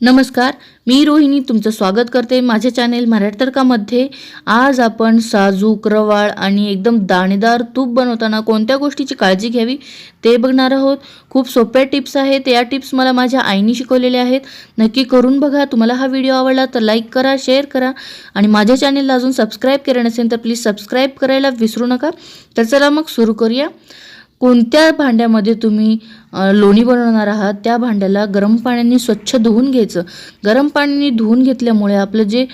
नमस्कार मी रोहिणी तुमचं स्वागत करते माझ्या चॅनेल मराठी तर्कामध्ये आज आपण साजूक रवाळ आणि एकदम दाणेदार तूप बनवताना कोणत्या गोष्टीची काळजी घ्यावी ते बघणार आहोत. खूप सोप्या टिप्स आहेत या टिप्स मला माझ्या आईने शिकवलेल्या आहेत. नक्की करून बघा तुम्हाला हा व्हिडिओ आवडला तर लाईक करा शेअर करा आणि माझ्या चॅनेलला अजून सबस्क्राईब केलं नसेल तर प्लीज सबस्क्राईब करायला विसरू नका. तर चला मग सुरू करूया. कोणत्या भांड्यामध्ये तुम्ही लोणी बनवणार आहात त्या भांड्याला गरम पाण्याने स्वच्छ धुवून घ्यायचं. गरम पाण्याने धुवून घेतल्यामुळे आपलं जे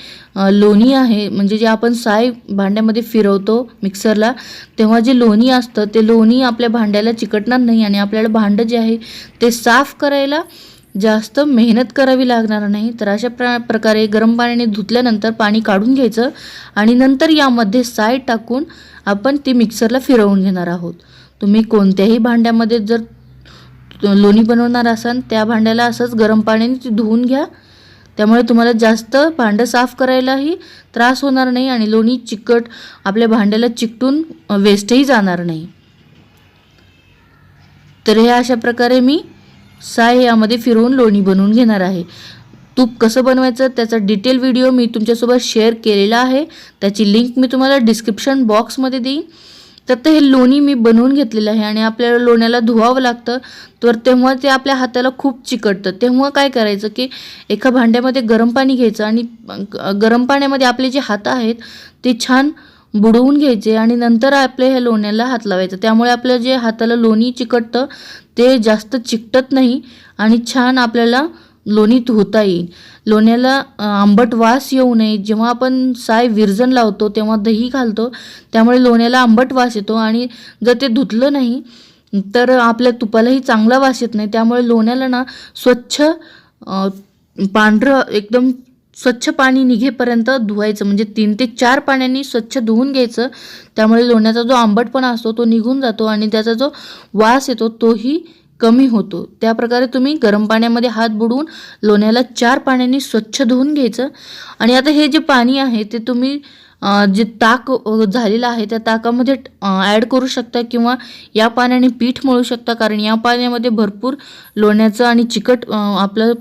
लोणी आहे म्हणजे जे आपण साय भांड्यामध्ये फिरवतो मिक्सरला तेव्हा जे लोणी असतं ते लोणी आपल्या भांड्याला चिकटणार नाही आणि आपल्याला भांडं जे आहे ते साफ करायला जास्त मेहनत करावी लागणार नाही. तर अशा प्र प्रकारे गरम पाण्याने धुतल्यानंतर पाणी काढून घ्यायचं आणि नंतर यामध्ये साय टाकून आपण ती मिक्सरला फिरवून घेणार आहोत. तुम्ही कोणत्याही भांड्यामध्ये जर लोणी बनवणार असाल त्या भांड्याला असंच गरम पाण्याने धुवून घ्या. त्यामुळे तुम्हाला जास्त भांडं साफ करायलाही त्रास होणार नाही आणि लोणी चिकट आपल्या भांड्याला चिकटून वेस्टही जाणार नाही. तर हे अशा प्रकारे मी साय यामध्ये फिरवून लोणी बनवून घेणार आहे. तूप कसं बनवायचं त्याचा डिटेल व्हिडिओ मी तुमच्यासोबत शेअर केलेला आहे. त्याची लिंक मी तुम्हाला डिस्क्रिप्शन बॉक्समध्ये देईन. तर ते हे लोणी मी बनवून घेतलेलं आहे आणि आपल्याला लोण्याला धुवावं लागतं. तर तेव्हा ते आपल्या हाताला खूप चिकटतं. तेव्हा काय करायचं की एका भांड्यामध्ये गरम पाणी घ्यायचं आणि गरम पाण्यामध्ये आपले जे हात आहेत ते छान बुडवून घ्यायचे आणि नंतर आपल्या ह्या लोण्याला हात लावायचं. त्यामुळे आपलं जे हाताला लोणी चिकटतं ते जास्त चिकटत नाही आणि छान आपल्याला लोणी धुता येईल. लोण्याला आंबट वास येऊ नये. जेव्हा आपण साय विरजन लावतो तेव्हा दही घालतो. त्यामुळे लोण्याला आंबट वास येतो आणि जर ते धुतलं नाही तर आपल्या तुपालाही चांगला वास येत नाही. त्यामुळे लोण्याला ना स्वच्छ पांढरं एकदम स्वच्छ पाणी निघेपर्यंत धुवायचं. म्हणजे तीन ते चार पाण्याने स्वच्छ धुवून घ्यायचं. त्यामुळे लोण्याचा जो आंबटपणा असतो तो निघून जातो आणि त्याचा जो वास येतो तोही कमी होतो. त्या प्रकारे तुम्ही गरम पाण्यामध्ये हात बुडवून लोण्याला चार पाण्याने स्वच्छ धुवून घ्यायचं. आणि आता हे जे पाणी आहे ते तुम्ही जे ताक झालेलं आहे त्या ताकामध्ये ॲड करू शकता किंवा या पाण्याने पीठ मळू शकता. कारण या पाण्यामध्ये भरपूर लोण्याचं आणि चिकट आपलं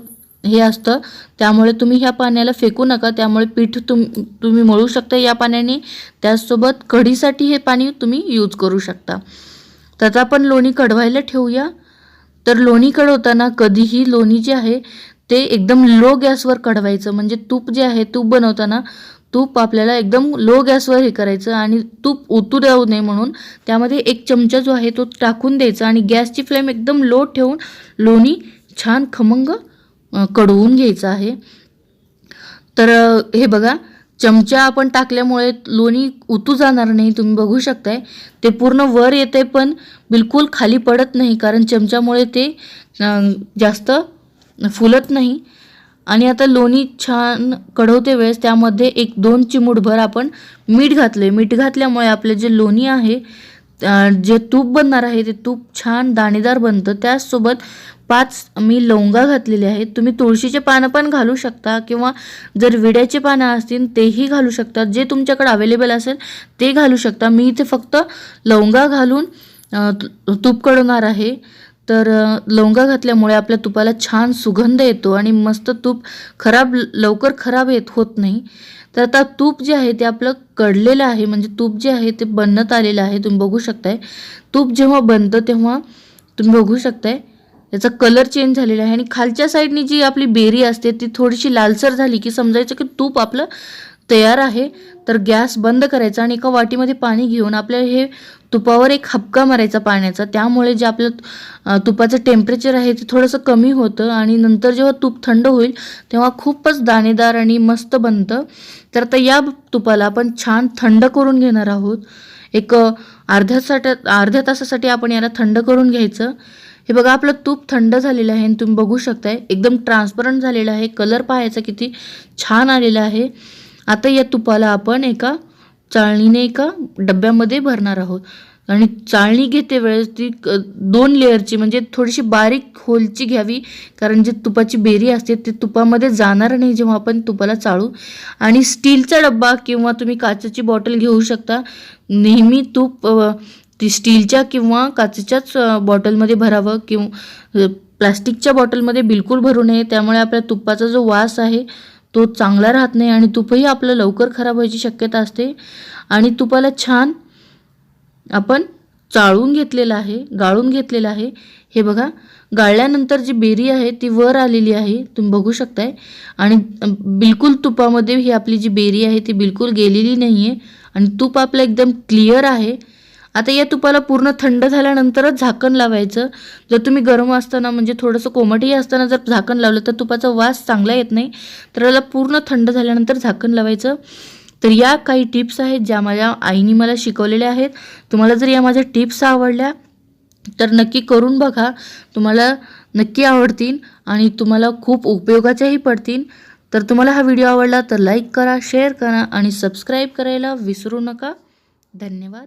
हे असतं. त्यामुळे तुम्ही ह्या पाण्याला फेकू नका. त्यामुळे पीठ तुम तुम्ही मळू शकता या पाण्याने. त्याचसोबत कढीसाठी हे पाणी तुम्ही यूज करू शकता. तर आता आपण लोणी कढवायला ठेवूया. तर लोणी कढवताना कधीही लोणी जे आहे ते एकदम लो गॅसवर कढवायचं. म्हणजे तूप जे आहे तूप बनवताना तूप आपल्याला एकदम लो गॅसवर हे करायचं आणि तूप ओतू देऊ नये म्हणून त्यामध्ये एक चमचा जो आहे तो टाकून द्यायचा आणि गॅसची फ्लेम एकदम लो ठेवून लोणी छान खमंग कडवून कढवून घ्यायचं आहे. तर हे बघा चमचा आपण टाकल्यामुळे लोणी उतू जाणार नाही तुम्ही बघू शकताय. ते पूर्ण वर येते पण बिलकुल खाली पडत नाही कारण चमच्यामुळे ते जास्त फुलत नाही. आणि आता लोणी छान कढवते वेळेस त्यामध्ये एक दोन चिमूटभर आपण मीठ घातले मीठ घातल्यामुळे आपले जे लोणी आहे जे तूप बनणार आहे ते तूप छान दाणेदार बनतं. त्याचसोबत पाच मी लवंगा घातलेले आहेत. तुम्ही तुळशीचे पानं पण घालू शकता किंवा जर विड्याचे पानं असतील तेही घालू शकता. जे तुमच्याकडे अवेलेबल असेल ते घालू शकता. मी इथे फक्त लवंगा घालून तूप कढवणार आहे. तर लवंगा घातल्यामुळे आपल्या तुपाला छान सुगंध येतो आणि मस्त तूप खराब लवकर खराब येत होत नाही. तर आता तूप जे आहे ते आपलं कडलेलं आहे. म्हणजे तूप जे आहे ते बनत आलेलं आहे. तुम्ही बघू शकताय. तूप जेव्हा बनतं तेव्हा तुम्ही बघू शकताय. त्याचा कलर चेंज झालेला आहे. आणि खालच्या साईडनी जी आपली बेरी असते ती थोडीशी लालसर झाली की समजायचं की तूप आपलं तयार आहे. तर गॅस बंद करायचा आणि एका वाटीमध्ये पाणी घेऊन आपल्या हे तुपावर एक हपका मारायचा पाण्याचा. त्यामुळे जे आपलं तुपाचं टेम्परेचर आहे ते थोडंसं कमी होतं आणि नंतर जेव्हा तूप थंड होईल तेव्हा खूपच दाणेदार आणि मस्त बनतं. तर आता या तुपाला आपण छान थंड करून घेणार आहोत. एक अर्ध्या अर्ध्यासाठी अर्ध्या तासासाठी आपण याला थंड करून घ्यायचं. हे बघा आपलं तूप थंड झालेलं आहे आणि तुम्ही बघू शकताय एकदम ट्रान्सपरंट झालेलं आहे. कलर पाहायचा किती छान आलेला आहे. आता या तुपाला आपण एका चाळणीने एका डब्यामध्ये भरणार आहोत. आणि चाळणी घेते वेळेस ती दोन लेअरची म्हणजे थोडीशी बारीक होलची घ्यावी कारण जे तुपाची बेरी असते ती तुपामध्ये जाणार नाही जेव्हा आपण तुपाला चाळू. आणि स्टीलचा डब्बा किंवा तुम्ही काचेची बॉटल घेऊ शकता. नेहमी तूप ती स्टीलच्या किंवा काचेच्याच बॉटलमध्ये भरावं किंवा प्लास्टिकच्या बॉटलमध्ये बिलकुल भरू नये. त्यामुळे आपल्या तुपाचा जो वास आहे तो चांगला राहत नाही आणि तुपही आपलं लवकर खराब व्हायची शक्यता असते. आणि तुपाला छान आपण चाळून घेतलेलं आहे गाळून घेतलेलं आहे. हे बघा गाळल्यानंतर जी बेरी आहे ती वर आलेली आहे. तुम्ही बघू शकताय. आणि बिलकुल तुपामध्ये ही आपली जी बेरी आहे ती बिलकुल गेलेली नाही आहे आणि तूप आपलं एकदम क्लिअर आहे. आता या तुपाला पूर्ण थंड झाल्यानंतरच झाकण लावायचं. जर तुम्ही गरम असताना म्हणजे थोडंसं कोमटही असताना जर झाकण लावलं तर तुपाचा वास चांगला येत नाही. तर याला पूर्ण थंड झाल्यानंतर झाकण लावायचं. तर या काही टिप्स आहेत ज्या माझ्या आईने मला शिकवलेल्या आहेत. तुम्हाला जर या माझ्या टिप्स आवडल्या तर नक्की करून बघा. तुम्हाला नक्की आवडतील आणि तुम्हाला खूप उपयोगाच्याही पडतील. तर तुम्हाला हा व्हिडिओ आवडला तर लाईक करा शेअर करा आणि सबस्क्राईब करायला विसरू नका. धन्यवाद.